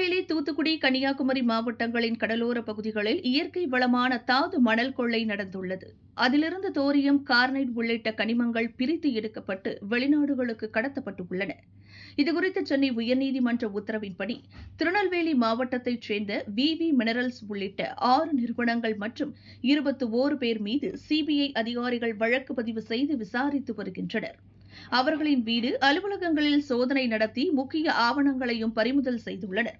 திருநெல்வேலி தூத்துக்குடி கன்னியாகுமரி மாவட்டங்களின் கடலோர பகுதிகளில் இயற்கை வளமான தாது மணல் கொள்ளை நடந்துள்ளது. அதிலிருந்து தோரியம் கார்னைட் உள்ளிட்ட கனிமங்கள் பிரித்து எடுக்கப்பட்டு வெளிநாடுகளுக்கு கடத்தப்பட்டுள்ளன. இதுகுறித்து சென்னை உயர்நீதிமன்ற உத்தரவின்படி திருநெல்வேலி மாவட்டத்தைச் சேர்ந்த விவி மினரல்ஸ் உள்ளிட்ட ஆறு நிறுவனங்கள் மற்றும் இருபத்தி ஓரு பேர் மீது சிபிஐ அதிகாரிகள் வழக்கு பதிவு செய்து விசாரித்து வருகின்றனர். அவர்களின் வீடு அலுவலகங்களில் சோதனை நடத்தி முக்கிய ஆவணங்களையும் பறிமுதல் செய்துள்ளனர்.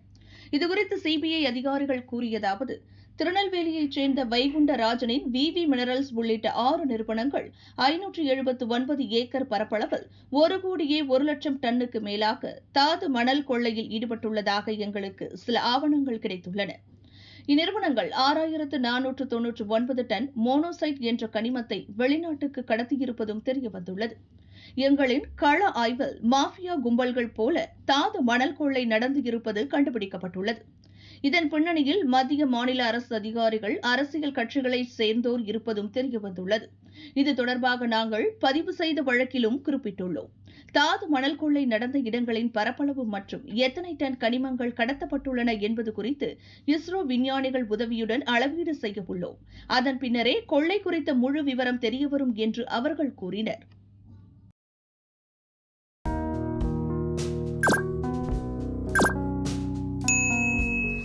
இதுகுறித்து சிபிஐ அதிகாரிகள் கூறியதாவது திருநெல்வேலியைச் சேர்ந்த வைகுண்ட ராஜனின் விவி மினரல்ஸ் உள்ளிட்ட ஆறு நிறுவனங்கள் ஐநூற்று எழுபத்து ஒன்பது ஏக்கர் பரப்பளவில் ஒரு கோடியே ஒரு லட்சம் டன்னுக்கு மேலாக தாது மணல் கொள்ளையில் ஈடுபட்டுள்ளதாக எங்களுக்கு சில ஆவணங்கள் கிடைத்துள்ளன. இந்நிறுவனங்கள் ஆறாயிரத்து நானூற்று தொன்னூற்று ஒன்பது டன் மோனோசைட் என்ற கனிமத்தை வெளிநாட்டுக்கு கடத்தியிருப்பதும் தெரியவந்துள்ளது. எங்களின் கள ஆய்வில் மாஃபியா கும்பல்கள் போல தாது மணல் கொள்ளை நடந்து இருப்பது கண்டுபிடிக்கப்பட்டுள்ளது. இதன் பின்னணியில் மத்திய மாநில அரசு அதிகாரிகள் அரசியல் கட்சிகளைச் சேர்ந்தோர் இருப்பதும் தெரியவந்துள்ளது. இது தொடர்பாக நாங்கள் பதிவு செய்த வழக்கிலும் குறிப்பிட்டுள்ளோம். தாது மணல் கொள்ளை நடந்த இடங்களின் பரப்பளவு மற்றும் எத்தனை டன் கனிமங்கள் கடத்தப்பட்டுள்ளன என்பது குறித்து இஸ்ரோ விஞ்ஞானிகள் உதவியுடன் அளவீடு செய்ய உள்ளோம் அதன் பின்னரே கொள்ளை குறித்த முழு விவரம் தெரியவரும் என்று அவர்கள் கூறினர்.